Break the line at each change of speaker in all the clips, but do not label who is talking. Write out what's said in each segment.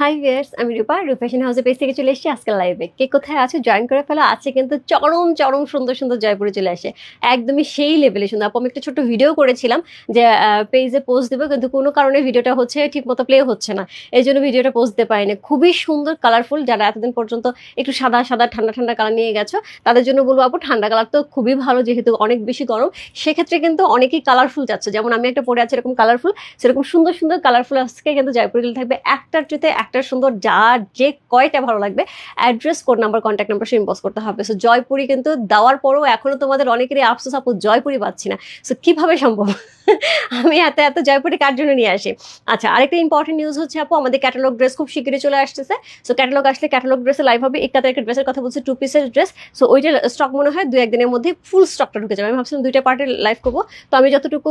High viewers আমি রূপা রূপেশন হাউসে page থেকে চলে এসেছি আজকে লাইভে কে কোথায় আছে? জয়েন করে ফেলা। আছে কিন্তু চরম চরম সুন্দর সুন্দর জয়পুরে চলে আসে। একদমই সেই লেভেলে সুন্দর। আপু, আমি একটা ছোট্ট ভিডিও করেছিলাম যে পেজে পোস্ট দেবো, কিন্তু কোনো কারণে ভিডিওটা হচ্ছে ঠিক মতো প্লে হচ্ছে না। এই জন্য ভিডিওটা পোস্ট দিতে পারিনি। খুবই সুন্দর কালারফুল যারা এতদিন পর্যন্ত একটু সাদা সাদা, ঠান্ডা ঠান্ডা কালার নিয়ে গেছো, তাদের জন্য বলব, আপু, ঠান্ডা কালার তো খুবই ভালো, যেহেতু অনেক বেশি গরম। সেক্ষেত্রে কিন্তু অনেকেই কালারফুল যাচ্ছে। যেমন আমি একটা পরে আছি এরকম কালারফুল সেরকম সুন্দর সুন্দর কালারফুল আজকে কিন্তু জয়পুরে থাকবে। একটার চেতে একটা সুন্দর যা যে কয়টা ভালো লাগবে address code number contact number সে ইনবক্স করতে হবে। সো জয়পুরি কিন্তু দেওয়ার পরেও এখনও তোমাদের অনেকেরই আফসোস আপু জয়পুরি পাচ্ছি না। সো কীভাবে সম্ভব? আমি এত এত জয়পুরে কার জন্য নিয়ে আসি? আচ্ছা আরেকটা ইম্পর্টেন্ট নিউজ হচ্ছে আপু, আমাদের ক্যাটালগ ড্রেস খুব শিগগিরই চলে আসতেছে। সো ক্যাটালগ আসলে ক্যাটালগ ড্রেসে লাইভ হবে। একটা তারিখের ড্রেসের কথা বলছে টু পিসের ড্রেস সো ওইটা স্টক মনে হয় দু একদিনের মধ্যে ফুল স্টকটা ঢুকে যাবে। আমি ভাবছিলাম দুইটা পার্টের লাইভ করব। তো আমি যতটুকু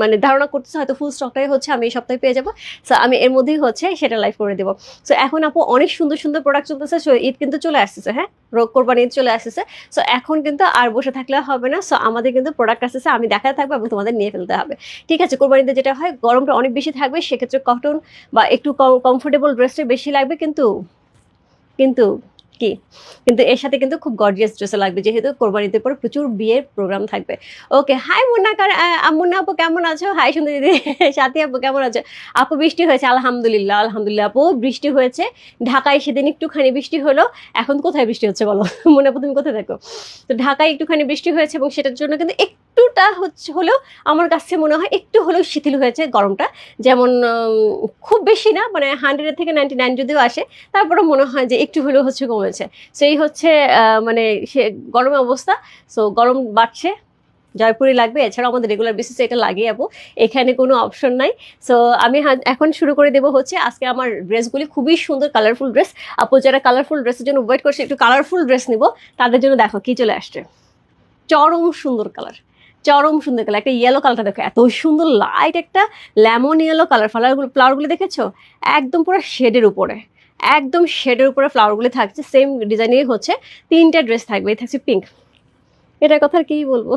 মানে ধারণা করতেছি, হয়তো ফুল স্টকটাই হচ্ছে, আমি এই সপ্তাহে পেয়ে যাব। সো আমি এর মধ্যেই হচ্ছে সেটা লাইভ করে দেবো। সো এখন আপু অনেক সুন্দর সুন্দর প্রোডাক্ট চলতেছে। সো ঈদ কিন্তু চলে আসতেছে হ্যাঁ? রোগ কোরবানি ঈদ চলে আসতেছে। সো এখন কিন্তু আর বসে থাকলে হবে না। সো আমাদের কিন্তু প্রোডাক্ট আসতেছে, আমি দেখাতে থাকব এবং তোমাদের নিয়ে ফেলতে হবে। ঠিক আছে, কোরবানিতে যেটা হয়, গরমটা অনেক বেশি থাকবে, সেক্ষেত্রে কটন বা একটু কমফোর্টেবল ড্রেসটা বেশি লাগবে, কিন্তু কিন্তু কি? কিন্তু এর সাথে কিন্তু খুব গর্জিয়াস ড্রেসও লাগবে, যেহেতু কোরবানিতে পরে প্রচুর বিয়ের প্রোগ্রাম থাকবে। ওকে হাই মুন্না কার মুন্না আপু কেমন আছো? হাই সুন্দর দিদি, সাথী আপু কেমন আছো? আপু বৃষ্টি হয়েছে, আলহামদুলিল্লাহ আলহামদুলিল্লাহ আপু, বৃষ্টি হয়েছে। ঢাকায় সেদিন একটুখানি বৃষ্টি হলো, এখন কোথায় বৃষ্টি হচ্ছে বলো? মনে আপু তুমি কোথায় থাকো? তো ঢাকায় একটুখানি বৃষ্টি হয়েছে এবং সেটার জন্য কিন্তু একটুটা হচ্ছে হলেও আমার কাছে মনে হয় একটু হলেও শিথিল হয়েছে গরমটা। যেমন খুব বেশি না মানে হান্ড্রেড থেকে নাইনটি নাইন যদিও আসে তারপরে মনে হয় যে একটু হলেও হচ্ছে কমেছে। সেই হচ্ছে মানে সে গরমের অবস্থা। সো গরম বাড়ছে জয়পুরি লাগবে। এছাড়াও আমাদের রেগুলার বেসিসে এটা লাগিয়ে যাব। এখানে কোনো অপশন নাই। সো আমি এখন শুরু করে দেবো হচ্ছে, আজকে আমার ড্রেসগুলি খুবই সুন্দর কালারফুল ড্রেস আপু যারা কালারফুল ড্রেসের জন্য ওয়েট করছে, একটু কালারফুল ড্রেস নিব, তাদের জন্য দেখো কি চলে আসছে। চরম সুন্দর কালার চরম সুন্দর কালার একটা ইয়েলো কালারটা দেখো, এত সুন্দর লাইট একটা লেমন ইয়েলো কালার ফ্লাওয়ারগুলো ফ্লাওয়ারগুলো দেখেছ? একদম পুরো শেডের উপরে, একদম শেডের উপরে ফ্লাওয়ারগুলো থাকছে সেম ডিজাইনেরই হচ্ছে তিনটা ড্রেস থাকবে থাকছে পিঙ্ক এটার কথা কি বলব?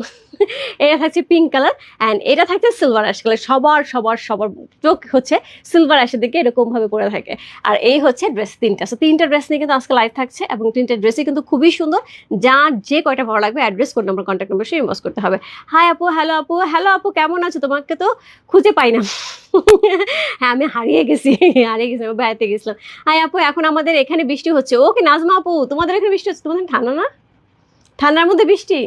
এটা থাকছে পিঙ্ক কালার অ্যান্ড এটা থাকছে সিলভার অ্যাশ কালার সবার সবার সবার চোখ হচ্ছে সিলভার অ্যাশের দিকে এরকমভাবে পরে থাকে। আর এই হচ্ছে ড্রেস তিনটা। সো তিনটা ড্রেস নিয়ে কিন্তু আজকে লাইভ থাকছে এবং তিনটা ড্রেসই কিন্তু খুবই সুন্দর। যার যে কয়টা ভালো লাগবে address code number contact number সে ইনবক্স করতে হবে। হাই আপু হ্যালো আপু হ্যালো আপু, কেমন আছো? তোমাকে তো খুঁজে পাই না। হ্যাঁ আমি হারিয়ে গেছি হারিয়ে গেছি, বেড়াতে গেছিলাম। হাই আপু, এখন আমাদের এখানে বৃষ্টি হচ্ছে। ওকে, নাজমা আপু, তোমাদের এখানে বৃষ্টি হচ্ছে? তোমাদের ঠান্ডা না? ঠান্ডার মধ্যে বৃষ্টি?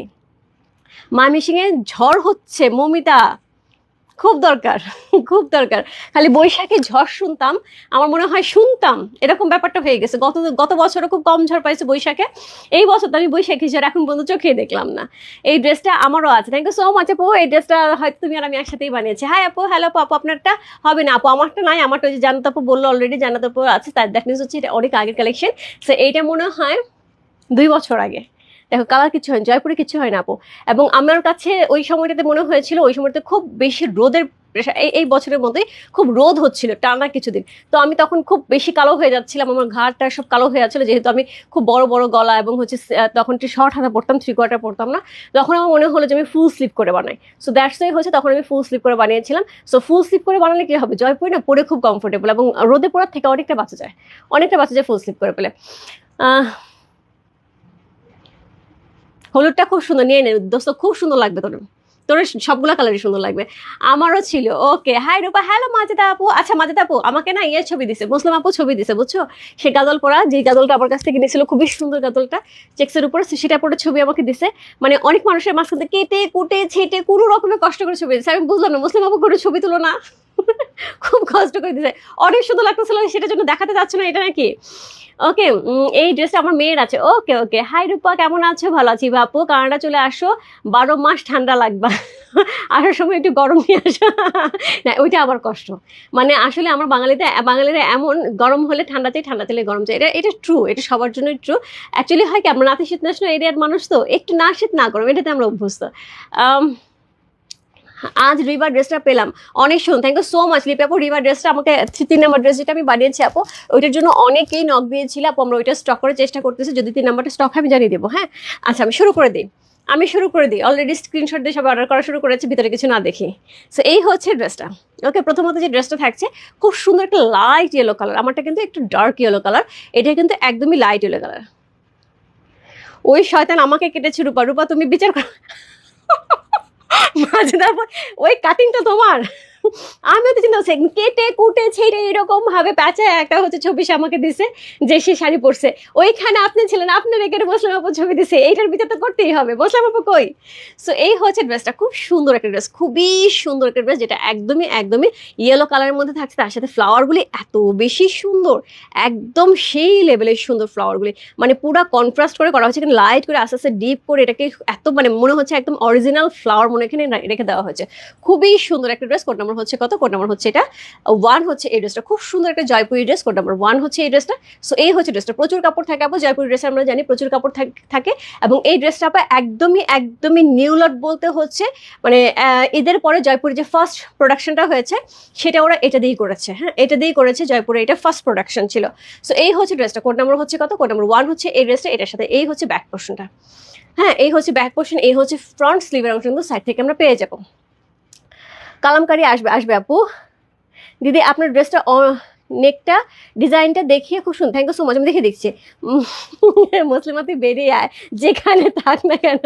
ময়মনসিংহে ঝড় হচ্ছে, মমিতা। খুব দরকার খুব দরকার। খালি বৈশাখে ঝড় শুনতাম, আমার মনে হয় শুনতাম, এরকম ব্যাপারটা হয়ে গেছে। গত গত বছরও খুব কম ঝড় পাইছে বৈশাখে। এই বছর তো আমি বৈশাখী ঝড় এখন পর্যন্ত চোখেই দেখলাম না। এই ড্রেসটা আমারও আছে। থ্যাংক ইউ সো মাচ আপু। এই ড্রেসটা হয়তো তুমি আর আমি একসাথেই বানিয়েছি। হ্যাঁ আপু। হ্যালো আপু। আপু, আপনারটা হবে না, আপু? আমারটা নাই, আমারটা ওই যে জানাত আপু বলল অলরেডি জানাত আপু আছে, তার দ্যাট মিনস হচ্ছে এটা অনেক আগের কালেকশন সো এইটা মনে হয় দুই বছর আগে। দেখো কালার কিছু হয় জয়পুরে কিছু হয় না আপু। এবং আমার কাছে ওই সময়টাতে মনে হয়েছিল, ওই সময়টাতে খুব বেশি রোদের এই বছরের মধ্যেই খুব রোদ হচ্ছিল টানা কিছুদিন। তো আমি তখন খুব বেশি কালো হয়ে যাচ্ছিলাম, আমার ঘাড়টা সব কালো হয়ে যাচ্ছিল, যেহেতু আমি খুব বড় বড় গলা এবং হচ্ছে তখন একটু শর্ট হাতা পড়তাম থ্রি কোয়ার্টার পড়তাম না। তখন আমার মনে হলো যে আমি ফুল স্লিপ করে বানাই। সো দ্যাটস ওয়াই হচ্ছে তখন আমি ফুল স্লিপ করে বানিয়েছিলাম। সো ফুল স্লিপ করে বানালে কি হবে? জয়পুরি না পরে খুব কমফোর্টেবল এবং রোদে পড়ার থেকে অনেকটা বাঁচা যায়। অনেকটা বাঁচা যায় ফুল স্লিপ করে পেলে। হলুদটা খুব সুন্দর, নিয়ে নে দোস্ত, খুব সুন্দর লাগবে তোর। তোর সবগুলো কালারই সুন্দর লাগবে। আমারও ছিল okay hi Rupa hello Majeda আপু আচ্ছা মাজেদা আপু, আমাকে না ইয়ে ছবি দিছে, মুসলিম আপু ছবি দিছে, বুঝছ? সে গাদল পরা, যে গাদলটা আমার কাছ থেকে নিয়েছিল, খুবই সুন্দর গাদলটা চেক্সের উপরে সেটা পরে ছবি আমাকে দিছে। মানে অনেক মানুষের মাঝখান থেকে কেটে কুটে ছেটে কোনো রকমের কষ্ট করে ছবি দিছে। আমি বুঝলাম না, মুসলিম আপু কোনো ছবি তুলো না। খুব কষ্ট করে দিছে। অনেক সুন্দর লাগতেছিল সেটার জন্য দেখাতে যাচ্ছ না এটা নাকি? ওকে এই ড্রেসটা আমার মেয়ের আছে। ওকে ওকে হাই রূপা কেমন আছো? ভালো আছি বাপু কানাডা চলে আসো। বারো মাস ঠান্ডা লাগবে। আসার সময় একটু গরম নিয়ে আসো। না ওইটা আবার কষ্ট। মানে আসলে আমার বাঙালিতে বাঙালিরা এমন গরম হলে ঠান্ডা চাই ঠান্ডা চাইলে গরম চাই। এটা এটা ট্রু এটা সবার জন্যই ট্রু অ্যাকচুয়ালি হয় কি আমরা নাতিশীতোষ্ণ এরিয়ার মানুষ তো একটু না শীত না গরম এটাতে আমরা অভ্যস্ত। আম, আজ রিভার ড্রেসটা পেলাম। অনেক শুন thank you so much Lipi আপু। রিভার ড্রেসটা আমাকে তিন নাম্বার ড্রেস যেটা আমি বানিয়েছি আপু, ওইটার জন্য অনেকেই নক দিয়েছিল আপু। আমরা ওইটা স্টক করার চেষ্টা করতেছি। যদি তিন নাম্বারটা স্টক আমি জানিয়ে দেবো হ্যাঁ? আচ্ছা আমি শুরু করে দিই। আমি শুরু করে দিই। অলরেডি স্ক্রিনশট দিয়ে সব অর্ডার করা শুরু করেছি, ভিতরে কিছু না দেখি। সো এই হচ্ছে ড্রেসটা ওকে প্রথমত যে ড্রেসটা থাকছে, খুব সুন্দর একটা লাইট ইয়েলো কালার আমারটা কিন্তু একটু ডার্ক ইয়েলো কালার এটা কিন্তু একদমই লাইট ইয়েলো কালার ওই শয়তান আমাকে কেটেছে রূপা। রূপা, তুমি বিচার করো। মাঝে তারপর ওই কাটিংটা তোমার। আমিও তো চিন্তা করছি, কেটে কুটে ছেড়ে এরকম ভাবে প্যাঁচা একটা হচ্ছে ছবি সে আমাকে দিছে যে সে শাড়ি পরছে। ওইখানে আপনি ছিলেন আপনি রেখে বসলাম আপু ছবি দিছে, এইটার বিচার তো করতেই হবে। বসলাম আপু কই? সো এই হচ্ছে ড্রেসটা খুব সুন্দর একটা ড্রেস খুবই সুন্দর একটা ড্রেস যেটা একদমই একদমই ইয়েলো কালারের মধ্যে থাকছে, তার সাথে ফ্লাওয়ারগুলি এত বেশি সুন্দর, একদম সেই লেভেলের সুন্দর ফ্লাওয়ারগুলি মানে পুরো কন্ট্রাস্ট করে করা হয়েছে কিন্তু লাইট করে আস্তে আস্তে ডিপ করে এটাকে এত মানে মনে হচ্ছে একদম অরিজিনাল ফ্লাওয়ার মনে এখানে রেখে দেওয়া হয়েছে। খুবই সুন্দর একটা ড্রেস কোড নাম্বার হচ্ছে কত? কোড নাম্বার হচ্ছে এটা। ওয়ান হচ্ছে এই ড্রেসটা খুব সুন্দর একটা Jaipuri dress code number one হচ্ছে এই ড্রেসটা সো এই হচ্ছে ড্রেসটা প্রচুর কাপড় থাকে আপু, জয়পুরি ড্রেসে আমরা জানি প্রচুর কাপড় থাকে এবং এই ড্রেসটা আপা একদমই একদমই নিউ লট বলতে হচ্ছে মানে ঈদের পরে জয়পুরে যে ফার্স্ট প্রোডাকশনটা হয়েছে, সেটা ওরা এটা দিয়েই করেছে। হ্যাঁ এটা দিয়েই করেছে জয়পুরে এটা ফার্স্ট প্রোডাকশন ছিল। সো এই হচ্ছে ড্রেসটা কোড নাম্বার হচ্ছে কত? কোড নাম্বার ওয়ান হচ্ছে এই ড্রেসটা এটার সাথে এই হচ্ছে ব্যাক পোর্শনটা হ্যাঁ এই হচ্ছে ব্যাক পোর্শন এই হচ্ছে ফ্রন্ট স্লিভের অংশ কিন্তু সাইড থেকে আমরা পেয়ে যাব। কালামকারি আসবে আসবে আপু। দিদি আপনার ড্রেসটা নেকটা ডিজাইনটা দেখিয়ে খুব সুন্দর। থ্যাংক ইউ সো মাচ আমি দেখে দেখছি মুসলিমা তুই বেরিয়ে আয়, যেখানে থাক না কেন।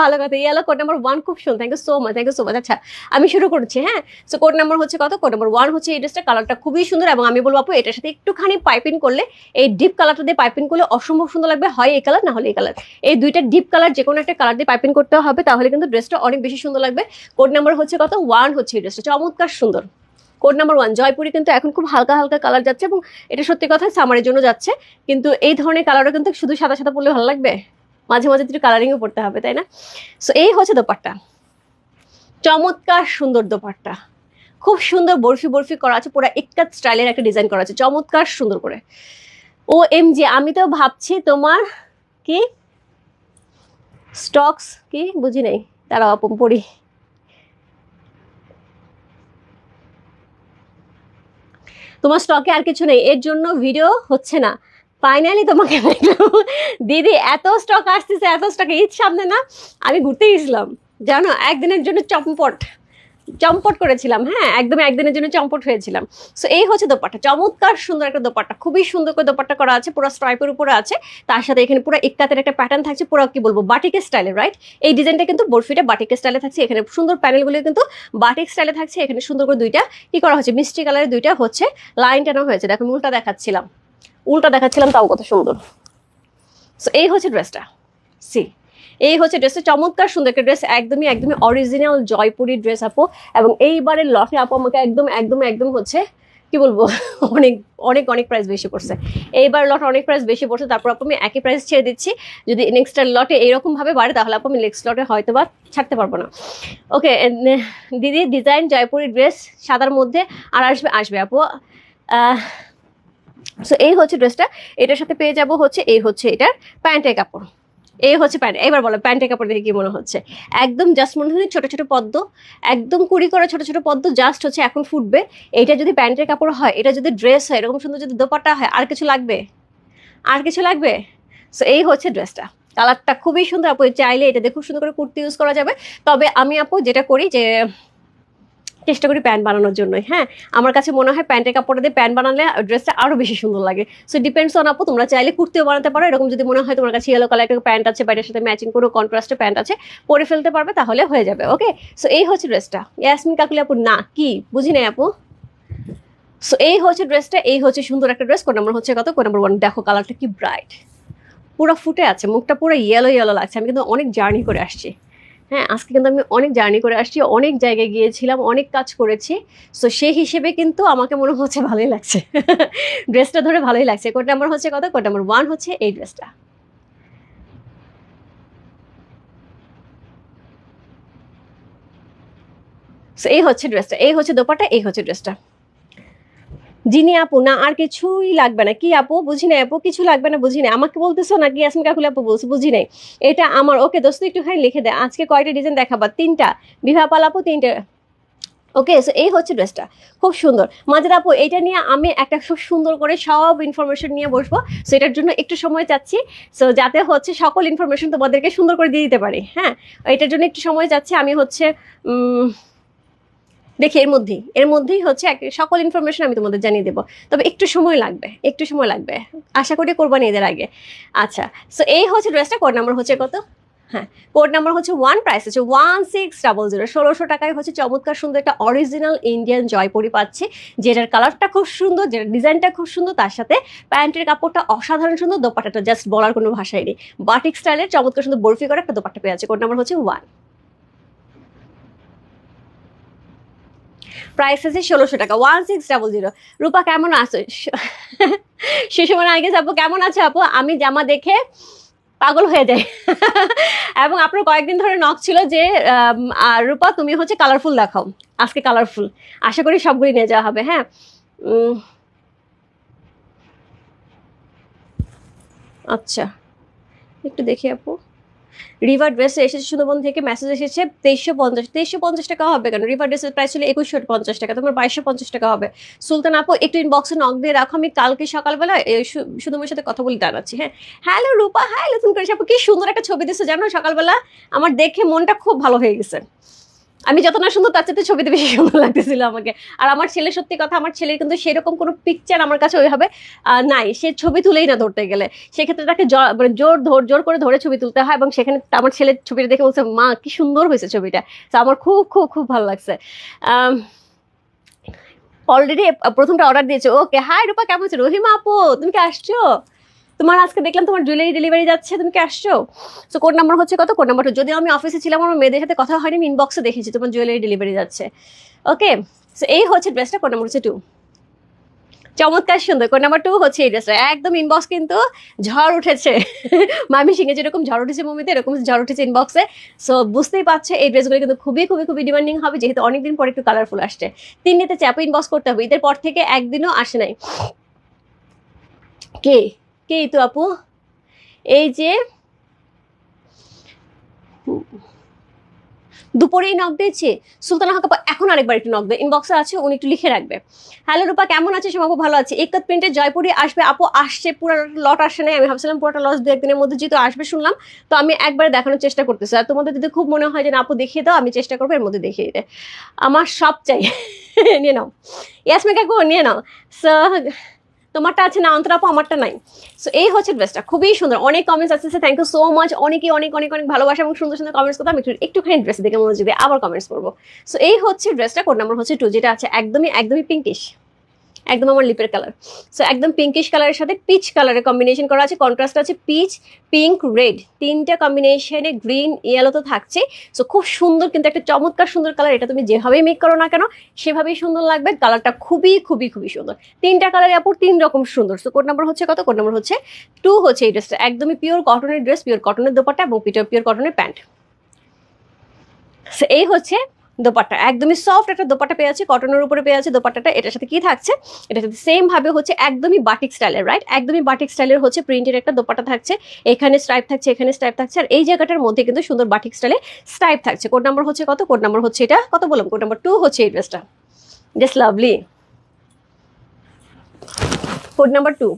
ভালো কথা ইয়েলো কোড নাম্বার ওয়ান খুব সুন্দর। Thank you so much thank you so much আচ্ছা আমি শুরু করছি হ্যাঁ? সো কোড নাম্বার হচ্ছে কত? কোড নাম্বার ওয়ান হচ্ছে এই ড্রেসটা কালারটা খুবই সুন্দর এবং আমি বলব আপু, এটার সাথে একটুখানি পাইপিং করলে, এই ডিপ কালারটা দিয়ে পাইপিং করলে অসম্ভব সুন্দর লাগবে। হয় এই কালার না হলে এই কালার এই দুইটা ডিপ কালার যে কোনো একটা কালার দিয়ে পাইপিং করতে হবে, তাহলে কিন্তু ড্রেসটা অনেক বেশি সুন্দর লাগবে। কোড নাম্বার হচ্ছে কত? ওয়ান হচ্ছে এই ড্রেসটা চমৎকার সুন্দর। কোড নাম্বার ওয়ান জয়পুরি কিন্তু এখন খুব হালকা হালকা কালার যাচ্ছে এবং এটা সত্যি কথা সামারের জন্য যাচ্ছে। কিন্তু এই ধরনের কালারও কিন্তু শুধু সাদা সাদা পরলে ভালো লাগবে? মাঝে মাঝে একটু কালারিংও পড়তে হবে, তাই না? সো এই হচ্ছে দোপাট্টা। চমৎকার সুন্দর দোপারটা খুব সুন্দর বরফি বরফি করা আছে, পুরো একাত স্টাইলের একটা ডিজাইন করা আছে। চমৎকার সুন্দর করে। ও এম জি আমি তো ভাবছি তোমার কি? স্টকস কি? বুঝি নাই। তারা আপন পড়ি। তোমার স্টকে আর কিছু নেই, এর জন্য ভিডিও হচ্ছে না। ফাইনালি তোমাকে দিদি, এত স্টক আসতেছে, এত স্টক ঈদ সামনে না, আমি ঘুরতে গেছিলাম। জানো, একদিনের জন্য চম্পট। চম্পট করেছিলাম হ্যাঁ একদম একদিনের জন্য চম্পট হয়েছিলাম। সো এই হচ্ছে দোপাট্টা। চমৎকার সুন্দর একটা দোপাট্টা। খুবই সুন্দর করে দোপাট্টা করা আছে, পুরো স্ট্রাইপের উপরে আছে। তার সাথে এখানে পুরো ইক্কাতের একটা প্যাটার্ন থাকছে, পুরো কি বলব বাটিকের স্টাইলে রাইট এই ডিজাইনটা কিন্তু বরফিটা বাটিকের স্টাইলে থাকছে। এখানে সুন্দর প্যানেলগুলো কিন্তু বাটিক স্টাইলে থাকছে। এখানে সুন্দর করে দুইটা কি করা হচ্ছে, মিষ্টি কালারের দুইটা হচ্ছে লাইন টানা হয়েছে। দেখো উল্টা দেখাচ্ছিলাম। উল্টা দেখাচ্ছিলাম, তাও কত সুন্দর। সো এই হচ্ছে ড্রেসটা সি এই হচ্ছে ড্রেসটা চমৎকার সুন্দর একটা ড্রেস একদমই একদমই অরিজিনাল জয়পুরি ড্রেস আপু। এবং এইবারের লটে আপু আমাকে একদম একদম একদম হচ্ছে, কি বলব, অনেক অনেক অনেক প্রাইস বেশি পড়ছে। এইবার লট অনেক প্রাইস বেশি পড়ছে, তারপর আপু আমি একই প্রাইস ছেড়ে দিচ্ছি। যদি নেক্সট লটে এরকম ভাবে বাড়ে, তাহলে আপু আমি নেক্সট লটে হয়তো বা ছাড়তে পারব না। ওকে দিদি ডিজাইন জয়পুরি ড্রেস সাদার মধ্যে আর আসবে আসবে আপু। সো এই হচ্ছে ড্রেসটা এটার সাথে পেয়ে যাব হচ্ছে, এই হচ্ছে এটার প্যান্টের কাপড়। এই হচ্ছে প্যান্ট। এবার বলো, প্যান্টের কাপড় দেখে কি মনে হচ্ছে? একদম জাস্ট মনে হচ্ছে ছোট ছোট পদ্ম, একদম কুড়ি করা ছোট ছোট পদ্ম জাস্ট হচ্ছে এখন ফুটবে। এইটা যদি প্যান্টের কাপড় হয়, এটা যদি ড্রেস হয়, এরকম সুন্দর যদি দোপাটা হয়, আর কিছু লাগবে? আর কিছু লাগবে? সো এই হচ্ছে ড্রেসটা কালারটা খুবই সুন্দর, আপু। চাইলে এটা দিয়ে খুব সুন্দর করে কুর্তি ইউজ করা যাবে। তবে আমি, আপু, যেটা করি যে চেষ্টা করি প্যান্ট বানানোর জন্যই হ্যাঁ? আমার কাছে মনে হয় প্যান্টের কাপড় দিয়ে প্যান্ট বানালে ড্রেসটা আরও বেশি সুন্দর লাগে। সো ডিপেন্ডস অন আপু, তোমরা চাইলে কুর্তিও বানাতে পারো। এরকম যদি মনে হয় তোমার কাছে ইয়েলো কালার একটা প্যান্ট আছে প্যান্টের সাথে ম্যাচিং কোনো কন্ট্রাস্টে প্যান্ট আছে, পরে ফেলতে পারবে, তাহলে হয়ে যাবে ওকে সো এই হচ্ছে ড্রেসটা। ইয়াসমিন কাকুলি আপু, না, কি? বুঝি নাই আপু? সো এই হচ্ছে ড্রেসটা, এই হচ্ছে সুন্দর একটা ড্রেস। কোন নাম্বার হচ্ছে কত? কোন নাম্বার ওয়ান দেখো কালারটা কি ব্রাইট পুরো ফুটে আছে, মুখটা পুরো ইয়েলো ইয়েলো লাগছে। আমি কিন্তু অনেক জার্নি করে আসছি। হ্যাঁ আজকে কিন্তু আমি অনেক জার্নি করে আসছি, অনেক জায়গায় গিয়েছিলাম, অনেক কাজ করেছি। সো সেই হিসেবে কিন্তু আমাকে মনে হচ্ছে ভালোই লাগছে। ড্রেসটা ধরে ভালোই লাগছে। কোড নাম্বার হচ্ছে কত? কোড নাম্বার ওয়ান হচ্ছে এই ড্রেসটা সো এই হচ্ছে ড্রেসটা এই হচ্ছে দোপাটা এই হচ্ছে ড্রেসটা জিনি আপু, না, আর কিছুই লাগবে না। কি আপু? বুঝি নাই আপু, কিছু লাগবে না, বুঝি নাই। আমাকে বলতেছো নাকি ইয়াসমিন কাকুলি আপু বলছো, বুঝি নাই। এটা আমার, ওকে দোস্ত, একটুখানি লিখে দেয় আজকে কয়টা ডিজাইন দেখাবা? তিনটা। বিভা পাল আপু, তিনটা। ওকে সো এই হচ্ছে ড্রেসটা। খুব সুন্দর। মাঝের আপু, এটা নিয়ে আমি একটা খুব সুন্দর করে সব ইনফরমেশন নিয়ে বসবো। সো এটার জন্য একটু সময় চাচ্ছি। সো যাতে হচ্ছে সকল ইনফরমেশন তোমাদেরকে সুন্দর করে দিয়ে দিতে পারি। হ্যাঁ? এটার জন্য একটু সময় চাচ্ছি। আমি হচ্ছে দেখি, এর মধ্যেই এর মধ্যেই হচ্ছে সকল ইনফরমেশন আমি তোমাদের জানিয়ে দেবো। তবে একটু সময় লাগবে, একটু সময় লাগবে। আশা করি কোরবানি এদের আগে। আচ্ছা সো এই হচ্ছে ড্রেসটা কোড নাম্বার হচ্ছে কত? হ্যাঁ কোড নাম্বার হচ্ছে ওয়ান প্রাইস হচ্ছে ওয়ান সিক্স ডাবল জিরো ষোলোশো টাকায় হচ্ছে চমৎকার সুন্দর একটা অরিজিনাল ইন্ডিয়ান জয়পুরি পাচ্ছি, যেটার কালারটা খুব সুন্দর, যেটার ডিজাইনটা খুব সুন্দর, তার সাথে প্যান্টের কাপড়টা অসাধারণ সুন্দর দোপাটাটা জাস্ট বলার কোনো ভাষাই নেই। বাটিক স্টাইলের চমৎকার সুন্দর বরফি করা একটা দোপাট্টা পেয়ে আছে কোড নাম্বার হচ্ছে ওয়ান প্রাইস আছে ষোলোশো টাকা। One six double zero Rupa, কেমন আছো? শিশুমান আগে আপু কেমন আছে আপু? আমি জামা দেখে পাগল হয়ে যায় এবং আপনার কয়েকদিন ধরে নখ ছিল যে রূপা, তুমি হচ্ছে কালারফুল দেখাও। আজকে কালারফুল আশা করি সবগুলি নিয়ে যাওয়া হবে হ্যাঁ? আচ্ছা। একটু দেখি আপু। রিভার ড্রেসে এসেছে সুন্দরবন থেকে মেসেজ এসেছে তেইশশো পঞ্চাশ তেইশশো পঞ্চাশ টাকা হবে কেন? রিভার ড্রেসের প্রাইস ছিল একুশশো পঞ্চাশ টাকা, তোমার বাইশশো পঞ্চাশ টাকা হবে। সুলতান আপু, একটু ইনবক্সে নক দিয়ে রাখো, আমি কালকে সকালবেলা সুন্দরবনের সাথে কথা বলে জানাচ্ছি হ্যাঁ। হ্যালো রূপা হ্যাঁ নতুন করে আপু, কি সুন্দর একটা ছবি দিচ্ছে জানো? সকালবেলা আমার দেখে মনটা খুব ভালো হয়ে গেছে। আমি যত না সুন্দর, তার চাইতে ছবিতে বেশি সুন্দর লাগতেছিল আমাকে। আর আমার ছেলে, সত্যি কথা, আমার ছেলের কিন্তু সেরকম কোনো পিকচার আমার কাছে ওইভাবে নাই। সে ছবি তুলেই না ধরতে গেলে। সেক্ষেত্রে তাকে মানে জোর ধর, জোর করে ধরে ছবি তুলতে হয় এবং সেখানে আমার ছেলের ছবিটা দেখে বলছে, মা, কি সুন্দর হয়েছে ছবিটা। তো আমার খুব খুব খুব ভালো লাগছে। অলরেডি প্রথমটা অর্ডার দিয়েছে। ওকে, হাই রূপা, কেমন আছে? রহিমা আপু, তুমি কি আসছো? তোমার আজকে দেখলাম তোমার জুয়েলারি ডেলিভারি যাচ্ছে, তুমি কি আসছো? সো কোড নাম্বার হচ্ছে কত? কোড নাম্বার যদিও আমি অফিসে ছিলাম, আমার মেয়েদের সাথে কথা হয়নি, আমি ইনবক্সে দেখেছি তোমার জুয়েলারি ডেলিভারি যাচ্ছে। ওকে সো এই হচ্ছে ড্রেসটা কোড নাম্বার হচ্ছে টু চমৎকার, সুন্দর। কোড নাম্বার টু হচ্ছে এই ড্রেসটা একদম ইনবক্স কিন্তু ঝড় উঠেছে। মামি সিংহে যেরকম ঝড় উঠেছে মুভিতে এরকম ঝড় উঠেছে ইনবক্সে সো বুঝতেই পারছে, এই ড্রেসগুলো কিন্তু খুবই খুবই খুবই ডিমান্ডিং হবে, যেহেতু অনেকদিন পর একটু কালারফুল আসছে। তিন নিতে চাপে ইনবক্স করতে হবে, ঈদের পর থেকে একদিনও আসে নাই। কে? কে তো আপু? এই যে দুপুরেই নক দিয়েছে, সুলতানা হক আপু এখন আরেকবার একটু নক দেয়। ইনবক্সে আছে, উনি একটু লিখে রাখবে। হ্যালো রূপা, কেমন আছে? সব আপু ভালো আছে। একত প্রিন্টে জয়পুরি আসবে, আপু আসছে, পুরো লট আসে নাই, আমি ভাবছিলাম পুরোটা লস দু একদিনের মধ্যে যেহেতু আসবে শুনলাম, তো আমি একবার দেখানোর চেষ্টা করতেছি। আর তোমাদের যদি খুব মনে হয় যে না আপু দেখিয়ে দাও, আমি চেষ্টা করব, এর মধ্যে দেখিয়ে দিতে। আমার সব চাই। নিয়ে নাও। ইয়াসমে কাকু, নিয়ে নাও। সো তোমারটা আছে না, অন্তর আপু, আমারটা নাই। সো এই হচ্ছে ড্রেসটা খুবই সুন্দর। অনেক কমেন্টস আসছে থ্যাংক ইউ সো মাচ অনেকেই অনেক অনেক অনেক ভালোবাসা এবং সুন্দর সুন্দর কমেন্টস আমি একটু, একটুখানি ড্রেস দেখে মনোযোগ দিয়ে আবার কমেন্টস করব সো এই হচ্ছে ড্রেসটা কোড নাম্বার হচ্ছে টু যেটা আছে একদমই একদমই পিঙ্কিশ একদম আমার লিপের কালার সো একদম পিঙ্কিশ কালারের সাথে পিচ কালারের কম্বিনেশন করা আছে। কন্ট্রাস্ট আছে পিচ পিঙ্ক রেড তিনটা কম্বিনেশনে গ্রিন ইয়েলো তো থাকছে। সো খুব সুন্দর কিন্তু একটা চমৎকার সুন্দর কালার এটা তুমি যেভাবেই মেক করো না কেন সেভাবেই সুন্দর লাগবে। কালারটা খুবই খুবই খুবই সুন্দর। তিনটা কালারের আপর তিন রকম সুন্দর। সো কোড নাম্বার হচ্ছে কত? কোড নাম্বার হচ্ছে টু হচ্ছে এই ড্রেসটা একদমই পিওর কটনের ড্রেস পিওর কটনের দোপাট্টা এবং পিওর পিওর কটনের প্যান্ট So, এই হচ্ছে দোপাট্টা। একদমই সফট একটা দোপাট্টা পেয়ে আছে কটনের উপরে পেয়ে আছে দোপাট্টাটা, এটার সাথে কি থাকছে? এটার সাথে সেম ভাবে হচ্ছে, একদমই বাটিক স্টাইলের রাইট একদমই বাটিক স্টাইলের হচ্ছে প্রিন্টের একটা দোপাট্টা থাকছে। এখানে স্ট্রাইপ থাকছে, এখানে স্ট্রাইপ থাকছে, আর এই জায়গাটার মধ্যে কিন্তু সুন্দর বাটিক স্টাইলে স্ট্রাইপ থাকছে। কোড নাম্বার হচ্ছে কত? কোড নাম্বার হচ্ছে এটা, কত বললাম? কোড নাম্বার টু হচ্ছে এই ড্রেসটা just lovely code number two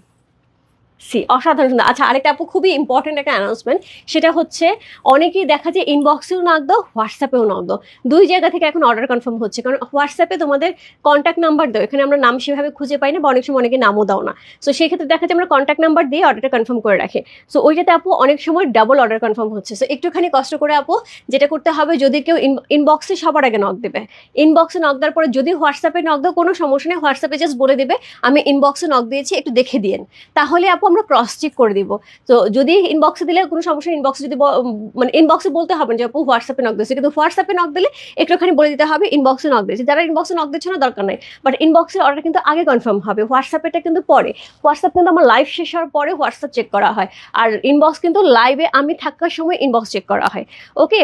C, অসাধারণ সুন্দর। আচ্ছা আরেকটা আপু, খুবই ইম্পর্টেন্ট একটা অ্যানাউন্সমেন্ট সেটা হচ্ছে অনেকেই দেখা যায় ইনবক্সেও নক দাও হোয়াটসঅ্যাপেও নক দাও। দুই জায়গা থেকে এখন অর্ডার কনফার্ম হচ্ছে। কারণ হোয়াটসঅ্যাপে তোমাদের কন্ট্যাক্ট নাম্বার দাও। এখানে আমরা নাম সেভাবে খুঁজে পাই না, বা অনেক সময় অনেকে নামও দাও না। সো সেই ক্ষেত্রে দেখা যায় আমরা কন্ট্যাক্ট নাম্বার দিয়ে অর্ডারটা কনফার্ম করে রাখি। সো ওইটাতে আপু অনেক সময় ডাবল অর্ডার কনফার্ম হচ্ছে। সো একটুখানি কষ্ট করে আপু, যেটা করতে হবে, যদি কেউ ইনবক্সে সবার আগে নক দেবে। ইনবক্সে নক দেওয়ার পরে যদি হোয়াটসঅ্যাপে নক দাও, কোনো সমস্যা নেই হোয়াটসঅ্যাপে জাস্ট বলে দেবে, আমি ইনবক্সে নক দিয়েছি, একটু দেখে দিন তাহলে আপু আমরা ক্রস চেক করে দিব। তো যদি ইনবক্সে দিলে কোনো সমস্যা ইনবক্সে যদি মানে ইনবক্সে বলতে হবে না যে আপু হোয়াটসঅ্যাপে নক দিয়েছে, কিন্তু হোয়াটসঅ্যাপে নক দিলে একটুখানি বলে দিতে হবে ইনবক্সে নক দিয়েছে। যারা ইনবক্সে নক দিচ্ছে না, দরকার নাই। বাট ইনবক্সের অর্ডার কিন্তু আগে কনফার্ম হবে। হোয়াটসঅ্যাপেটা কিন্তু পরে। হোয়াটসঅ্যাপ কিন্তু আমার লাইভ শেষ হওয়ার পরে হোয়াটসঅ্যাপ চেক করা হয়। আর ইনবক্স কিন্তু লাইভে আমি থাকার সময় ইনবক্স চেক করা হয়। ওকে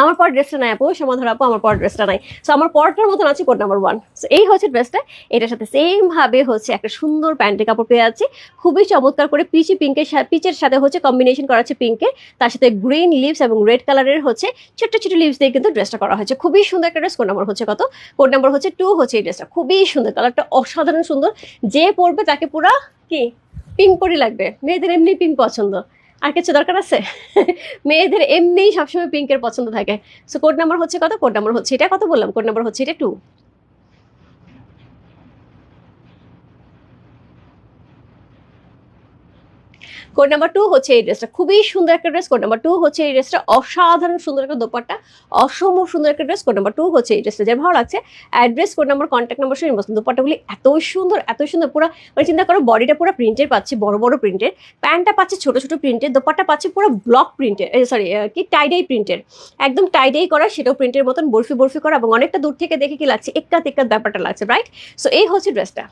আমার পর ড্রেসটা নাই আপু সমাধান আপু, আমার পর ড্রেসটা নাই। সো আমার পরটার মতন আছে কোড নাম্বার ওয়ান সো এই হচ্ছে ড্রেসটা এটার সাথে সেম ভাবে হচ্ছে একটা সুন্দর প্যান্টের কাপড় পেয়ে যাচ্ছি। খুবই চমৎকার করে পিচি পিঙ্কের পিচের সাথে হচ্ছে কম্বিনেশন করা আছে পিঙ্কের তার সাথে গ্রিন লিভস এবং রেড কালারের হচ্ছে ছোট্ট ছোট লিভস দিয়ে কিন্তু ড্রেসটা করা হয়েছে। খুবই সুন্দর একটা ড্রেস কোড নাম্বার হচ্ছে কত? কোড নাম্বার হচ্ছে টু হচ্ছে এই ড্রেসটা খুবই সুন্দর কালারটা অসাধারণ সুন্দর। যে পরবে তাকে পুরা কি? পিঙ্ক পরি লাগবে। মেয়েদের এমনি পিঙ্ক পছন্দ। আর কিছু দরকার আছে? মেয়েদের এমনিই সবসময় পিঙ্কের পছন্দ থাকে। সো কোড নাম্বার হচ্ছে কত? কোড নাম্বার হচ্ছে এটা কত বললাম? কোড নাম্বার হচ্ছে এটা টু কোড নাম্বার টু হচ্ছে এই ড্রেসটা খুবই সুন্দর একটা ড্রেস কোড নাম্বার টু হচ্ছে এই ড্রেসটা অসাধারণ সুন্দর একটা দোপাট্টা অসম সুন্দর একটা ড্রেস কোড নাম্বার টু হচ্ছে এই ড্রেসটা যে ভালো লাগছে address code number contact number শুনে বসুন দোপাট্টাগুলি এত সুন্দর এত সুন্দর, পুরো মানে চিন্তা করো বডিটা পুরো প্রিন্টের পাচ্ছি, বড় বড় প্রিন্টের প্যান্টটা পাচ্ছে ছোট ছোট প্রিন্টের দোপাট্টা পাচ্ছে পুরো ব্লক প্রিন্টের সরি কি টাইডাই প্রিন্টের একদম টাইডাই করা, সেটাও প্রিন্টের মতন, বরফি বরফি করা, এবং অনেকটা দূর থেকে দেখে কি লাগছে এক্কা তেক্কাত ব্যাপারটা লাগছে রাইট সো এই হচ্ছে ড্রেসটা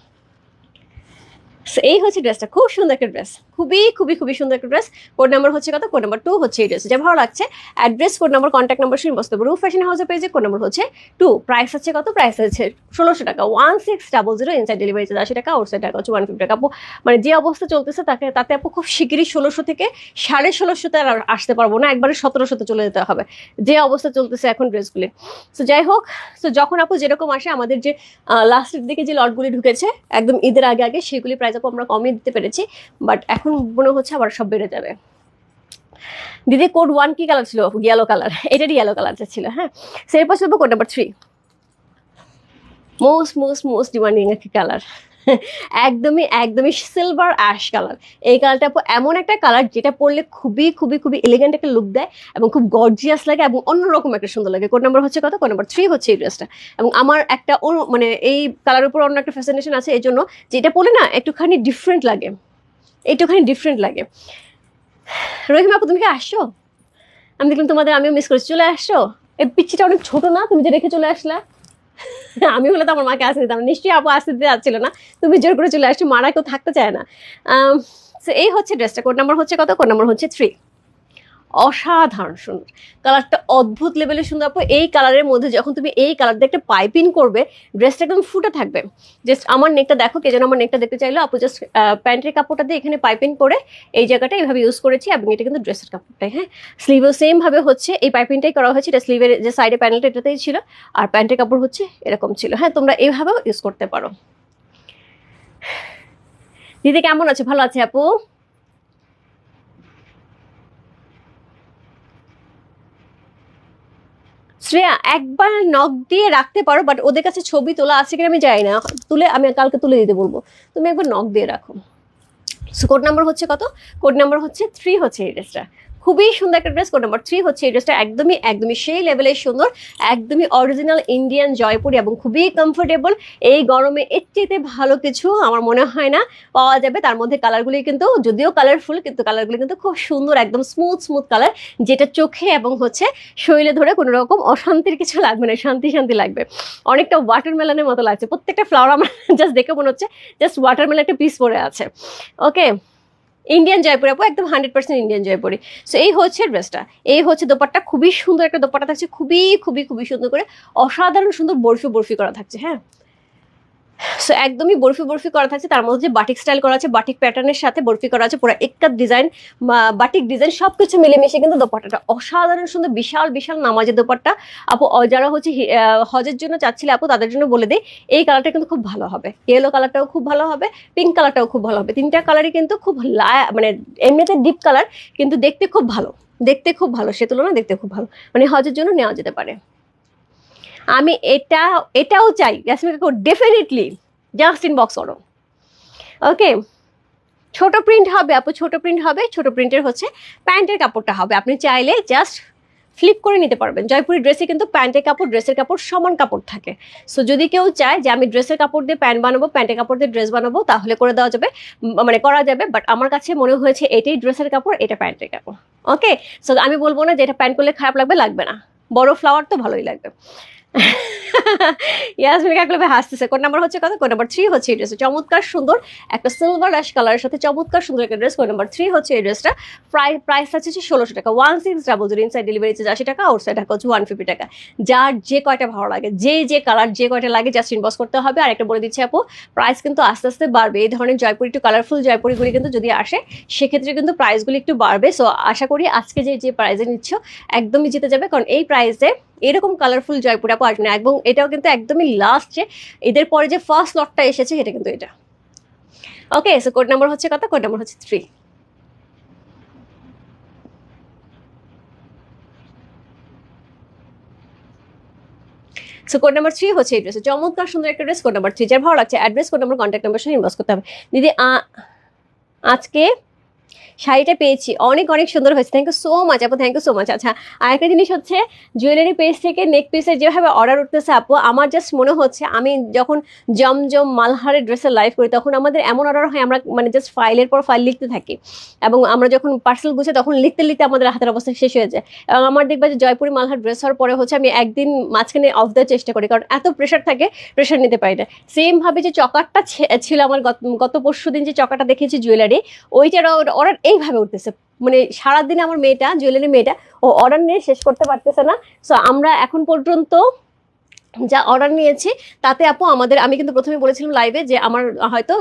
এই হচ্ছে ড্রেসটা খুব সুন্দর একটা ড্রেস খুবই খুবই খুবই সুন্দর একটা ড্রেস কোড নাম্বার হচ্ছে কত? কোড নাম্বার টু হচ্ছে এই ড্রেস যা ভালো লাগছে। Address code number contact number শুনে বসতে পারব ফ্যাশন হাউসের পেজে কোড নাম্বার হচ্ছে টু প্রাইস হচ্ছে কত? প্রাইস হচ্ছে ষোলোশো টাকা। One six double zero inside delivery charge আশি টাকা আউটসাইড টাকা হচ্ছে ওয়ান ফিফটি টাকা। আপু মানে যে অবস্থা চলতেছে তাকে, তাতে আপু খুব শিগগিরই ষোলোশো থেকে সাড়ে ষোলোশোতে আর আসতে পারব না। একবারে সতেরোশোতে চলে যেতে হবে। যে অবস্থা চলতেছে এখন ড্রেসগুলি সো যাই হোক সো যখন আপু যেরকম আসে, আমাদের যে লাস্টের দিকে যে লটগুলি ঢুকেছে, একদম ঈদের আগে আগে, সেগুলি প্রাইস আমরা কমিয়ে দিতে পেরেছি বাট এখন মনে হচ্ছে আবার সব বেড়ে যাবে। দিদি কোড ওয়ান কি কালার ছিল? ইয়েলো কালার এটারই ইয়েলো কালারটা ছিল হ্যাঁ? সেই ছিল code number three most most most demanding একটি কালার একদমই একদমই সিলভার অ্যাশ কালার এই কালারটা এমন একটা কালার যেটা পরলে খুবই খুবই খুবই এলিগেন্ট একটা লুক দেয় এবং খুব গর্জিয়াস লাগে এবং অন্যরকম একটা সুন্দর লাগে। কোড নাম্বার হচ্ছে কত? কোড নাম্বার থ্রি হচ্ছে এই ড্রেসটা এবং আমার একটা মানে এই কালার উপর অন্য একটা ফ্যাসিনেশন আছে এই জন্য যেটা পরলে না একটুখানি ডিফারেন্ট লাগে। একটুখানি ডিফারেন্ট লাগে। রহিমা আপু, তুমি কি আসছো? আমি দেখলাম তোমাদের, আমিও মিস করেছি। চলে আসছো? এই পিচ্ছিটা অনেক ছোট না? তুমি যে রেখে চলে আসলা। আমি হলে তো আমার মাকে আসতে দিতাম নিশ্চয়ই আপু আসতে দিতে যাচ্ছিল না। তুমি জোর করে চলে আসছো মারা কেউ থাকতে চায় না। সো এই হচ্ছে ড্রেসটা কোড নাম্বার হচ্ছে কত? কোড নাম্বার হচ্ছে থ্রি অসাধারণ সুন্দর। কালারটা অদ্ভুত লেভেলের সুন্দর। আপু, এই কালারের মধ্যে যখন তুমি এই কালার দিয়ে একটা পাইপিং করবে ড্রেসটা একদম ফুটে থাকবে। জাস্ট আমার নেকটা দেখো, কে যেন আমার নেকটা দেখতে চাইলো। আপু জাস্ট প্যান্টের কাপড়টা দিয়ে এখানে পাইপিং করে এই জায়গাটা এইভাবে ইউজ করেছি এবং এটা কিন্তু ড্রেসের কাপড়টাই হ্যাঁ? স্লিভও সেমভাবে হচ্ছে। এই পাইপিংটাই করা হয়েছে। এটা স্লিভের যে সাইডে প্যানেলটা এটাতেই ছিল। আর প্যান্টের কাপড় হচ্ছে এরকম ছিল হ্যাঁ? তোমরা এইভাবেও ইউজ করতে পারো। দিদি, কেমন আছে? ভালো আছে, আপু? শ্রেয়া, একবার নখ দিয়ে রাখতে পারো বাট ওদের কাছে ছবি তোলা আছে কিনা আমি যাই না। তুলে আমি কালকে তুলে দিতে বলব। তুমি একবার নখ দিয়ে রাখো। কোড নাম্বার হচ্ছে কত? কোড নাম্বার হচ্ছে থ্রি হচ্ছে এই ড্রেসটা খুবই সুন্দর একটা ড্রেস কোড নাম্বার থ্রি হচ্ছে এই ড্রেসটা একদমই একদমই সেই লেভেলের সুন্দর, একদমই অরিজিনাল ইন্ডিয়ান জয়পুরি এবং খুবই কমফোর্টেবল এই গরমে এর চেয়েতে ভালো কিছু আমার মনে হয় না পাওয়া যাবে। তার মধ্যে কালারগুলি কিন্তু যদিও কালারফুল কিন্তু কালারগুলি কিন্তু খুব সুন্দর, একদম স্মুথ স্মুথ কালার যেটা চোখে এবং হচ্ছে শরীরে ধরে কোনো রকম অশান্তির কিছু লাগবে না, শান্তি শান্তি লাগবে। অনেকটা ওয়াটারমেলনের মতো লাগছে। প্রত্যেকটা ফ্লাওয়ার আমার জাস্ট দেখে মনে হচ্ছে জাস্ট ওয়াটারমেলন একটা পিস পরে আছে। ওকে ইন্ডিয়ান জয়পুরি আপু, একদম hundred percent Indian Jaipuri so এই হচ্ছে ড্রেসটা এই হচ্ছে দোপাট্টা। খুবই সুন্দর একটা দোপাট্টা থাকছে। খুবই খুবই খুবই সুন্দর করে অসাধারণ সুন্দর বরফি বরফি করা থাকছে হ্যাঁ? সো একদমই বরফি বরফি করা থাকছে। তার মধ্যে বাটিক স্টাইল করা আছে বাটিক প্যাটার্নের সাথে বরফি করা আছে, পুরো একাত ডিজাইন বাটিক ডিজাইন সব কিছু মিলেমিশে কিন্তু দোপাট্টাটা। অসাধারণ সুন্দর, বিশাল বিশাল নামাজের দোপাট্টা। আপু, যারা হচ্ছে হজের জন্য চাচ্ছিলে আপু, তাদের জন্য বলে দিই, এই কালারটা কিন্তু খুব ভালো হবে। ইয়েলো কালারটাও খুব ভালো হবে পিঙ্ক কালারটাও খুব ভালো হবে। তিনটা কালারই কিন্তু খুব মানে এমনিতে ডিপ কালার কিন্তু দেখতে খুব ভালো। দেখতে খুব ভালো, সে তুলনায় দেখতে খুব ভালো। মানে হজের জন্য নেওয়া যেতে পারে। আমি এটা, এটাও চাই ইয়াসমিন কাকু ডেফিনেটলি জাস্ট ইনবক্স করো। ওকে ছোট প্রিন্ট হবে, আপু, ছোট প্রিন্ট হবে, ছোট প্রিন্টের হচ্ছে প্যান্টের কাপড়টা হবে। আপনি চাইলে জাস্ট ফ্লিপ করে নিতে পারবেন। জয়পুরি ড্রেসে কিন্তু প্যান্টের কাপড় ড্রেসের কাপড় সমান কাপড় থাকে। সো যদি কেউ চায় যে আমি ড্রেসের কাপড় দিয়ে প্যান্ট বানাবো, প্যান্টের কাপড় দিয়ে ড্রেস বানাবো, তাহলে করে দেওয়া যাবে মানে করা যাবে। বাট আমার কাছে মনে হয়েছে এটাই ড্রেসের কাপড়, এটা প্যান্টের কাপড়। ওকে সো আমি বলব না যে এটা প্যান্ট করলে খারাপ লাগবে লাগবে না। বড় ফ্লাওয়ার তো ভালোই লাগবে। ইয়াসমিন কাকলে ভাই হাসতেছে। কোড নাম্বার হচ্ছে কত কোড নাম্বার থ্রি হচ্ছে এই ড্রেসটা চমৎকার সুন্দর একটা সিলভার অ্যাশ কালারের সাথে চমৎকার সুন্দর একটা ড্রেস কোড নাম্বার থ্রি হচ্ছে এই ড্রেসটা প্রায় প্রাইস আছে ষোলোশো টাকা। One six double zero inside delivery charge আশি টাকা আউটসাইড টাকা হচ্ছে ওয়ান ফিফটি টাকা। যার যে কয়টা ভালো লাগে, যে যে কালার যে কয়টা লাগে জাস্ট ইনবক্স করতে হবে। আর একটা বলে দিচ্ছি আপু প্রাইস কিন্তু আস্তে আস্তে বাড়বে। এই ধরনের জয়পুরি একটু কালারফুল জয়পুরিগুলি কিন্তু যদি আসে, সেক্ষেত্রে কিন্তু প্রাইসগুলি একটু বাড়বে। সো আশা করি আজকে যে যে প্রাইসে নিচ্ছ, একদমই জিতে যাবে। কারণ এই প্রাইসে এরকম কালারফুল জয়পুর আপু আসবে না। এবং এটাও কিন্তু একদমই লাস্ট যে এদের পরে যে ফার্স্ট লটটা এসেছে এটা কিন্তু এটা। ওকে সো কোড নাম্বার হচ্ছে কত? কোড নাম্বার হচ্ছে three so code number three হচ্ছে এই চমৎকার সুন্দর একটা ড্রেস কোড নাম্বার থ্রি যার ভালো লাগছে address code number contact number সঙ্গে ইনবক্স করতে হবে। দিদি আজকে শাড়িটা পেয়েছি। অনেক অনেক সুন্দর হয়েছে। থ্যাংক ইউ সো মাচ আপু। থ্যাংক ইউ সো মাচ আচ্ছা আরেকটা জিনিস হচ্ছে জুয়েলারি পেজ থেকে নেক পিসের যেভাবে অর্ডার উঠতেছে, আপু, আমার জাস্ট মনে হচ্ছে, আমি যখন জমজম মালহারের ড্রেসের লাইভ করি, তখন আমাদের এমন অর্ডার হয়, আমরা মানে জাস্ট ফাইলের পর ফাইল লিখতে থাকি। এবং আমরা যখন পার্সেল গুছে, তখন লিখতে লিখতে আমাদের হাতের অবস্থা শেষ হয়ে যায়। এবং আমার দেখবা যে জয়পুরি মালহার ড্রেস হওয়ার পরে হচ্ছে, আমি একদিন মাঝখানে অফ দেওয়ার চেষ্টা করি, কারণ এত প্রেশার থাকে প্রেশার নিতে পারি না। সেমভাবে যে চকারটা ছিল আমার গত- পরশু দিন যে চকাটা দেখেছি জুয়েলারি ওইটার অর্ডার এইভাবে উঠতেছে। মানে সারাদিন আমার মেয়েটা, জুয়েলারি মেয়েটা, ও অর্ডার নিয়ে শেষ করতে পারতেছে না। সো আমরা এখন পর্যন্ত যা অর্ডার নিয়েছি, তাতে আপু আমাদের, আমি কিন্তু প্রথমে বলেছিলাম লাইভে যে আমার হয়তো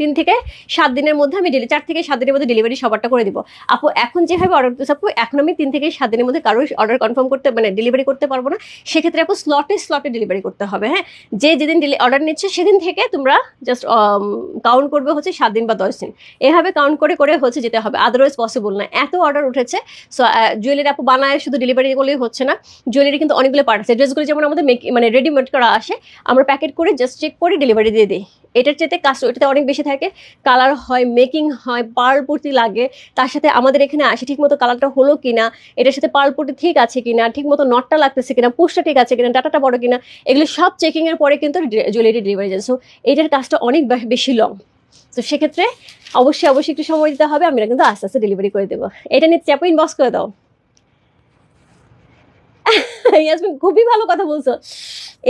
তিন থেকে সাত দিনের মধ্যে আমি ডেলি চার থেকে সাত দিনের মধ্যে ডেলিভারি সবারটা করে দিব। আপু, এখন যেভাবে অর্ডার করতেছে আপু, এখন আমি তিন থেকে সাত দিনের মধ্যে কারোর অর্ডার কনফার্ম করতে মানে ডেলিভারি করতে পারব না। সেক্ষেত্রে আপু স্লটে স্লটে ডেলিভারি করতে হবে হ্যাঁ? যে যেদিন ডেলি অর্ডার নিচ্ছে সেদিন থেকে তোমরা জাস্ট কাউন্ট করবে হচ্ছে সাত দিন বা দশ দিন। এভাবে কাউন্ট করে করে হচ্ছে যেতে হবে আদারওয়াইজ পসিবল না। এত অর্ডার উঠেছে সো জুয়েলারি আপু বানায় শুধু ডেলিভারি করলেই হচ্ছে না। জুয়েলারি কিন্তু অনেকগুলো পার্ট আছে। ড্রেসগুলো যেমন আমাদের মানে রেডিমেড করা আসে, আমরা প্যাকেট করে জাস্ট চেক করে ডেলিভারি দিয়ে দিই। এটার চেতে কাজ এটাতে অনেক বেশি থাকে। কালার হয় মেকিং হয় পার্ল পট্টি লাগে। তার সাথে আমাদের এখানে আসে ঠিক মতো কালারটা হলো কিনা, এটার সাথে পার্ল পট্টি ঠিক আছে কিনা ঠিক মতো নটটা লাগতেছে কিনা পুষটা ঠিক আছে কিনা ডাটাটা বড় কিনা, এগুলো সব চেকিং এর পরে কিন্তু জুয়েলারি ডেলিভারি যায়। সো এটার কাজটা অনেক বেশি লং তো সেক্ষেত্রে অবশ্যই অবশ্যই একটু সময় দিতে হবে, আমরা কিন্তু আস্তে আস্তে ডেলিভারি করে দেবো। এটা নিয়ে চাপো ইনবক্স করে দাও। খুবই ভালো কথা বলছো।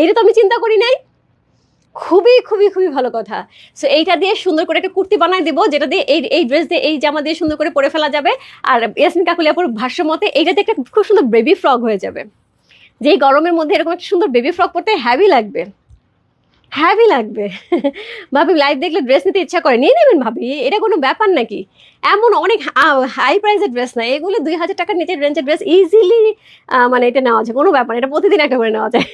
এটা তো আমি চিন্তা করি নাই। খুবই খুবই খুবই ভালো কথা। সো এইটা দিয়ে সুন্দর করে একটা কুর্তি বানায় দেবো, যেটা দিয়ে এই এই ড্রেস দিয়ে এই জামা দিয়ে সুন্দর করে পরে ফেলা যাবে। আর ইয়াসমিন কাকুলিয়াপুর ভাষ্য মতে এইটাতে একটা খুব সুন্দর বেবি ফ্রক হয়ে যাবে। যেই গরমের মধ্যে এরকম একটা সুন্দর বেবি ফ্রক পরতে হ্যাভি লাগবে। হ্যাভি লাগবে। ভাবি লাইভ দেখলে ড্রেস নিতে ইচ্ছা করে। নিয়ে নেবেন ভাবি, এটা কোনো ব্যাপার নাকি? এমন অনেক হাই প্রাইসের ড্রেস না। এগুলো দুই হাজার টাকার নিচের রেঞ্জের ড্রেস ইজিলি মানে এটা নেওয়া যায়। কোনো ব্যাপার এটা প্রতিদিন একটা করে নেওয়া যায়।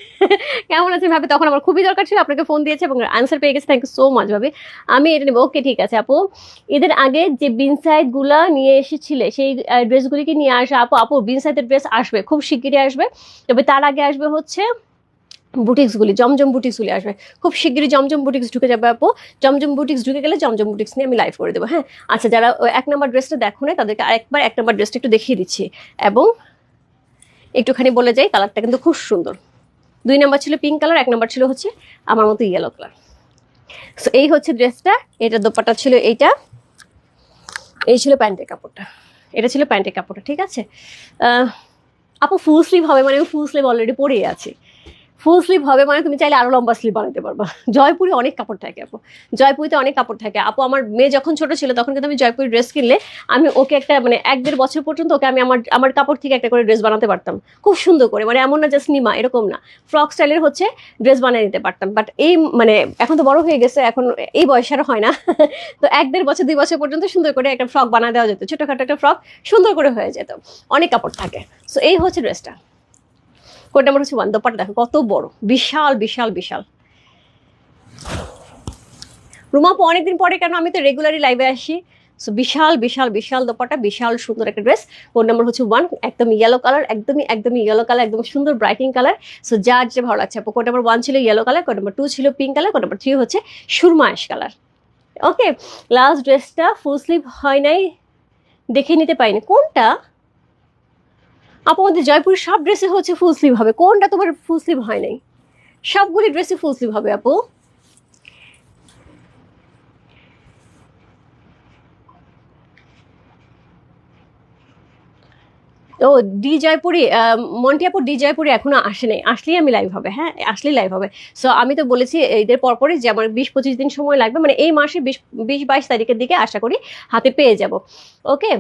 কেমন আছে ভাবি? তখন আমার খুবই দরকার ছিল, আপনাকে ফোন দিয়েছে এবং আনসার পেয়ে গেছে। থ্যাংক ইউ সো মাচ ভাবি। আমি এটা নেব। ওকে ঠিক আছে আপু। এদের আগে যে বিনসাইডগুলো নিয়ে এসেছিলে, সেই ড্রেসগুলিকে নিয়ে আসা, আপু আপু বিনসাইডের ড্রেস আসবে, খুব শিগগিরই আসবে। তবে তার আগে আসবে হচ্ছে বুটিক্সগুলি জমজম বুটিক্সগুলি আসবে। খুব শিগগিরই জমজম বুটিক্স ঢুকে যাবে আপু। জমজম বুটিক্স ঢুকে গেলে জমজম বুটিক্স নিয়ে আমি লাইভ করে দেবো হ্যাঁ? আচ্ছা যারা এক নম্বর ড্রেসটা দেখো না তাদেরকে আরেকবার এক নম্বর ড্রেসটা একটু দেখিয়ে দিচ্ছি। এবং একটুখানি বলে যাই কালারটা কিন্তু খুব সুন্দর। দুই নাম্বার ছিল পিঙ্ক কালার এক নাম্বার ছিল হচ্ছে আমার মতো ইয়েলো কালার সো এই হচ্ছে ড্রেসটা এটা দোপাটা ছিল এইটা, এই ছিল প্যান্টের কাপড়টা। এটা ছিল প্যান্টের কাপড়টা, ঠিক আছে? আপু ফুল স্লিভ হবে মানে ফুল স্লিভ অলরেডি পরেই আছে। ফুল স্লিভ হবে মানে তুমি চাইলে আরও লম্বা স্লিভ বানাতে পারবা। জয়পুরে অনেক কাপড় থাকে আপু। জয়পুরিতে অনেক কাপড় থাকে। আপু, আমার মেয়ে যখন ছোট ছিল, তখন কিন্তু আমি জয়পুরি ড্রেস কিনলে আমি ওকে একটা মানে এক দেড় বছর পর্যন্ত ওকে আমি আমার আমার কাপড় থেকে একটা করে ড্রেস বানাতে পারতাম। খুব সুন্দর করে। মানে এমন না জাস্ট নিমা এরকম না। ফ্রক স্টাইলের হচ্ছে ড্রেস বানিয়ে নিতে পারতাম। বাট এই মানে এখন তো বড় হয়ে গেছে, এখন এই বয়সে আর হয় না। তো এক দেড় বছর, দুই বছর পর্যন্ত সুন্দর করে একটা ফ্রক বানা দেওয়া যেত। ছোটখাটো একটা ফ্রক সুন্দর করে হয়ে যেত। অনেক কাপড় থাকে। সো এই হচ্ছে ড্রেসটা কোড নাম্বার হচ্ছে ওয়ান দোপাটা দেখো, কত বড়, বিশাল বিশাল বিশাল। রুমাপু অনেকদিন পরে কেন? আমি তো রেগুলারই লাইভে আসি। সো বিশাল বিশাল বিশাল দোপাটা বিশাল সুন্দর একটা ড্রেস কোড নাম্বার হচ্ছে ওয়ান একদম ইয়েলো কালার একদমই একদমই ইয়েলো কালার একদম সুন্দর ব্রাইটিং কালার সো যার যে ভালো লাগছে কোড নাম্বার ওয়ান ছিল yellow colour code number two ছিল pink colour code number three হচ্ছে সুরমা কালার ওকে লাস্ট ড্রেসটা ফুল স্লিভ হয় নাই, দেখে নিতে পাইনি কোনটা? আপু, আমাদের জয়পুরের সব ড্রেসে হচ্ছে ফুল স্লিভ হবে। কোনটা তোমার ফুল স্লিভ হয় নাই? সবগুলি ড্রেসে ফুল স্লিভ হবে, আপু। ও ডি জয়পুরি মন্টি আপু ডি জয়পুরি এখনও আসে নাই। আসলেই আমি লাইভ হবে হ্যাঁ? আসলেই লাইভ হবে। সো আমি তো বলেছি, এদের পরপরই যে আমার বিশ পঁচিশ দিন সময় লাগবে মানে এই মাসে বিশ বিশ বাইশ তারিখের দিকে আশা করি হাতে পেয়ে যাব। ওকে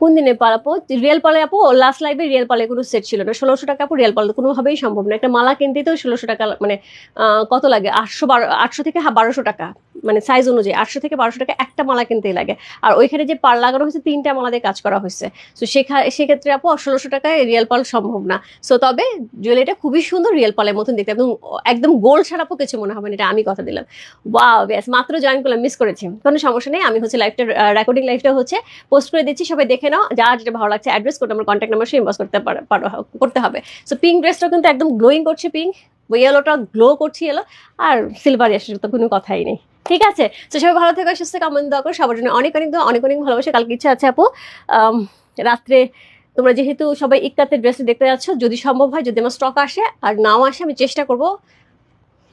কোন দিনে পালাপো রিয়েল পালে আপু লাস্ট লাইভে রিয়েল পালে কোনো সেট ছিল না। ষোলোশো টাকা আপু রিয়েল পালে কোনোভাবেই সম্ভব না। একটা মালা কিনতেই তো ষোলোশো টাকা মানে কত লাগে? আটশো বারো, আটশো থেকে বারোশো টাকা। মানে সাইজ অনুযায়ী আটশো থেকে বারোশো টাকা একটা মালা কিনতেই লাগে। আর ওইখানে যে পার লাগানো হয়েছে, তিনটা মালা দিয়ে কাজ করা হয়েছে। সেখা, সেক্ষেত্রে আপু ষোলোশো টাকায় রিয়েল পাল সম্ভব না। সো তবে জুয়েলারিটা খুবই সুন্দর রিয়েল পালের মতন দেখতে। একদম একদম গোল আপু কিছু মনে হবে না, এটা আমি কথা দিলাম। বা ব্যাস মাত্র জয়েন করলাম মিস করেছি। কোনো সমস্যা নেই, আমি হচ্ছে লাইভটা রেকর্ডিং লাইভটা হচ্ছে পোস্ট করে দিচ্ছি, সবাই দেখে নাও। যার যেটা ভালো লাগছে অ্যাড্রেস কোড আমার কন্ট্যাক্ট নাম্বার সে ইনবক্স করতে পারো করতে হবে। সো পিঙ্ক ড্রেসটা কিন্তু একদম গ্লোয়িং করছে পিঙ্ক ইয়েলোটা গ্লো করছে ইয়েলো আর সিলভার এসে তো কোনো কথাই নেই। ঠিক আছে? তো সবাই ভালো থেকে, সুস্থ কামন দোয়া করো। সবার জন্য অনেক অনেক অনেক অনেক ভালোবাসা। কালকে ইচ্ছা আছে আপু। রাত্রে তোমরা যেহেতু সবাই ইক্কাতের ড্রেসে দেখতে যাচ্ছ, যদি সম্ভব হয়, যদি আমার স্টক আসে আর নাও আসে, আমি চেষ্টা করব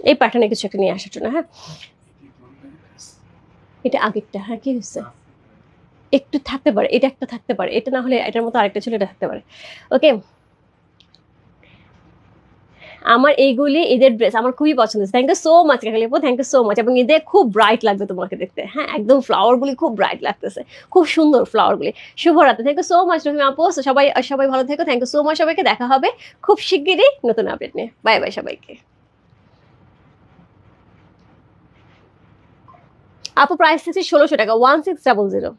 এই প্যাটার্নে কিছু একটা নিয়ে আসার জন্য হ্যাঁ? এটা আগেরটা হ্যাঁ কি হয়েছে? একটু থাকতে পারে, এটা একটা থাকতে পারে, এটা না হলে এটার মতো আরেকটা ছিল, এটা থাকতে পারে। ওকে আমার এইগুলি ঈদের ড্রেস আমার খুবই পছন্দ থ্যাংক ইউ সো মাচ কাকালিপু থ্যাংক ইউ সো মাচ এবং ঈদে খুব ব্রাইট লাগবে তোমাকে দেখতে। হ্যাঁ একদম ফ্লাওয়ারগুলি খুব ব্রাইট লাগতেছে। খুব সুন্দর ফ্লাওয়ারগুলি শুভরাত্রি thank you so much Rahim আপু। সবাই সবাই ভালো থেকো। থ্যাংক ইউ সো মাচ সবাইকে। দেখা হবে খুব শিগগিরই নতুন আপডেট নিয়ে। বাই বাই সবাইকে। আপু প্রাইস থাকছে ষোলোশো টাকা। One six double zero